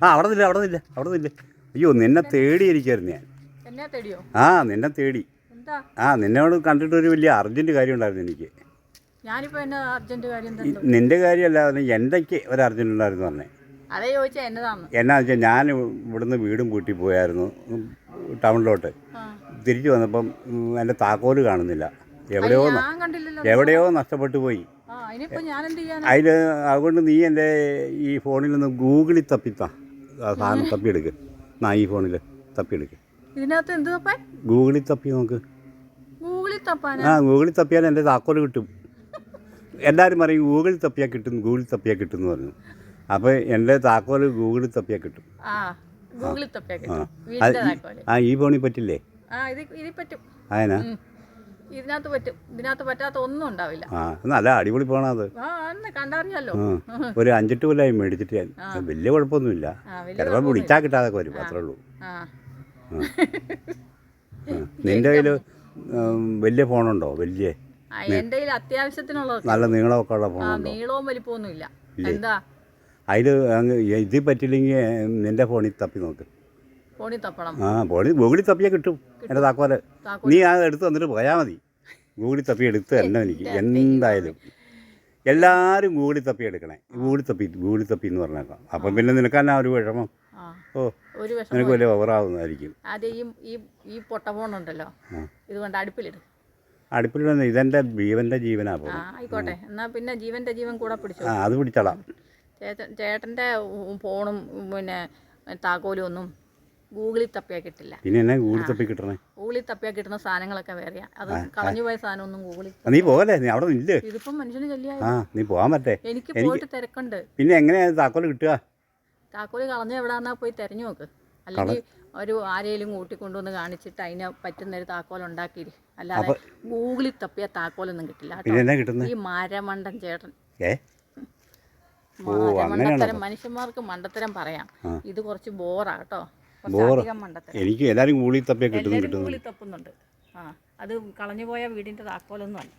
ആ അവിടെ നില്ല അവിടെ നില്ല അവിടെ നില്ല. അയ്യോ നിന്നെ തേടിയിരിക്കായിരുന്നു ഞാൻ. ആ നിന്നെ തേടി. ആ നിന്നോട് കണ്ടിട്ട് ഒരു വലിയ അർജന്റ് കാര്യം ഉണ്ടായിരുന്നു എനിക്ക്. നിന്റെ കാര്യമല്ല എന്തൊക്കെ ഒരു അർജന്റ് ഉണ്ടായിരുന്നു പറഞ്ഞേ? എന്നാ വെച്ചാൽ ഞാൻ ഇവിടുന്ന് വീടും കൂട്ടി പോയായിരുന്നു ടൗണിലോട്ട്. തിരിച്ചു വന്നപ്പം എന്റെ താക്കോൽ കാണുന്നില്ല. എവിടെയോ എവിടെയോ നഷ്ടപ്പെട്ടു പോയി. അതിൽ അതുകൊണ്ട് നീ എന്റെ ഈ ഫോണിൽ നിന്ന് ഗൂഗിളിൽ തപ്പിത്താ. സാധനം തപ്പിയെടുക്ക്. എന്നാ ഈ ഫോണിൽ തപ്പിയെടുക്ക്. ഇതിനകത്ത് എന്ത് തപ്പാൻ? ഗൂഗിളിൽ തപ്പി നോക്ക്. ഗൂഗിളിൽ തപ്പാൻ ആ ഗൂഗിളിൽ തപ്പിയാൽ എന്റെ താക്കോൽ കിട്ടും. എല്ലാവരും പറയും ഗൂഗിളിൽ തപ്പിയാൽ കിട്ടും ഗൂഗിളിൽ തപ്പിയാൽ കിട്ടും എന്ന് പറഞ്ഞു. അപ്പോൾ എന്റെ താക്കോൽ ഗൂഗിളിൽ തപ്പിയാൽ കിട്ടും. ആ ഈ- ആ ഈ ഫോണിൽ പറ്റില്ലേ? ആ ഇത് ഇതിൽ പറ്റും. അതിനാ. ഇതിനകത്ത് പറ്റും. ഇതിനകത്ത് പറ്റാത്ത ഒന്നും ഉണ്ടാവില്ല. ആ നല്ല അടിപൊളി പോണത് ആ അന്ന് കണ്ടറിയാലോ. ഒരു അഞ്ചെട്ട് കൊല്ലായി മേടിച്ചിട്ട് ഞാൻ. വലിയ കുഴപ്പമൊന്നുമില്ല. ചിലപ്പോൾ വിളിച്ചാൽ കിട്ടാതൊക്കെ വരും അത്രേ ഉള്ളൂ. ആ. നിന്റെ കയ്യിൽ വലിയ ഫോണുണ്ടോ? വലിയ എന്റെ എന്റെ കയ്യിൽ അത്യാവശ്യത്തിനുള്ളത് നല്ല നീളമൊക്കെ ഉള്ള ഫോണുണ്ടോ? നീളവും വലിപ്പമൊന്നും ഇല്ല? എന്താ? അതിൽ ഇത് പറ്റില്ലെങ്കിൽ നിന്റെ ഫോണിൽ തപ്പി നോക്ക്. ഫോണിൽ തപ്പണം. ആ ഫോണിൽ ഗൂഗിളിൽ തപ്പിയാൽ കിട്ടും. എന്റെ താക്കോൽ. താക്കോൽ. നീ ആ എടുത്ത് തന്നിട്ട് പോയാൽ മതി. ഗൂഗിളിൽ തപ്പി എടുത്ത് തന്നെ എനിക്ക് എന്തായാലും. എല്ലാവരും ഗൂഗിളിൽ തപ്പി എടുക്കണേ ഗൂഗിളിൽ തപ്പി ഗൂഗിളിൽ തപ്പി എന്ന് പറഞ്ഞേക്കാം അപ്പം പിന്നെ നിനക്കെന്നാ ഒരു വിഷമം? ഓ ഒരു വിഷമം നിനക്ക് വലിയ ഓവറാവുന്നതായിരിക്കും. ആദ്യം ഈ ഈ പൊട്ട ഫോണുണ്ടല്ലോ ഇതുകൊണ്ട് അടുപ്പിലിടും. അടുപ്പിലിടുന്ന ഇതെന്റെ ജീവന്റെ ജീവനാ ആയിക്കോട്ടെ. എന്നാ പിന്നെ ജീവന്റെ ജീവൻ കൂടെ പിടിച്ചു. ആ അത് പിടിച്ചോളാം. ചേട്ടൻ ചേട്ടന്റെ ഫോണും പിന്നെ താക്കോലും ഒന്നും ഗൂഗിളിൽ തപ്പിയാ കിട്ടില്ല. പിന്നെ എന്നെ ഗൂഗിളിൽ തപ്പി കിട്ടണേ? ഗൂഗിളിൽ തപ്പിയാ കിട്ടുന്ന സാധനങ്ങളൊക്കെ വേറെയാ. അത് കളഞ്ഞു പോയ സാധനമൊന്നും ഗൂഗിളിൽ നീ പോകല്ലേ നീ അവിടെ നില്ല്. ഇതിപ്പം മനുഷ്യന് ചൊല്ലിയാ ആ നീ പോകാൻ പറ്റേ. എനിക്ക് പോയിട്ട് തിരക്കുണ്ട്. പിന്നെ എങ്ങനെയാ താക്കോൽ കിട്ടുക? താക്കോൽ കളഞ്ഞ എവിടാന്നാ പോയി തെരഞ്ഞു നോക്ക്. അല്ലെങ്കിൽ ഒരു ആരെയും കൂട്ടിക്കൊണ്ടുവന്ന് കാണിച്ചിട്ട് അതിനെ പറ്റുന്ന ഒരു താക്കോൽ ഉണ്ടാക്കിയിരി അല്ലാതെ ഗൂഗിളിൽ തപ്പിയ താക്കോലൊന്നും കിട്ടില്ല ഈ മരമണ്ടൻ ചേട്ടൻ. ഏ? മരമണ്ടത്തരം മനുഷ്യന്മാർക്ക് മണ്ടത്തരം പറയാം. ഇത് കുറച്ച് ബോറാ കേട്ടോ. എനിക്ക് എല്ലാവരും കൂളി തപ്പിയാൽ കിട്ടുന്നു കിട്ടുന്നു തപ്പുന്നുണ്ട്. ആ അത് കളഞ്ഞു പോയ വീടിന്റെ താക്കോലൊന്നും അല്ല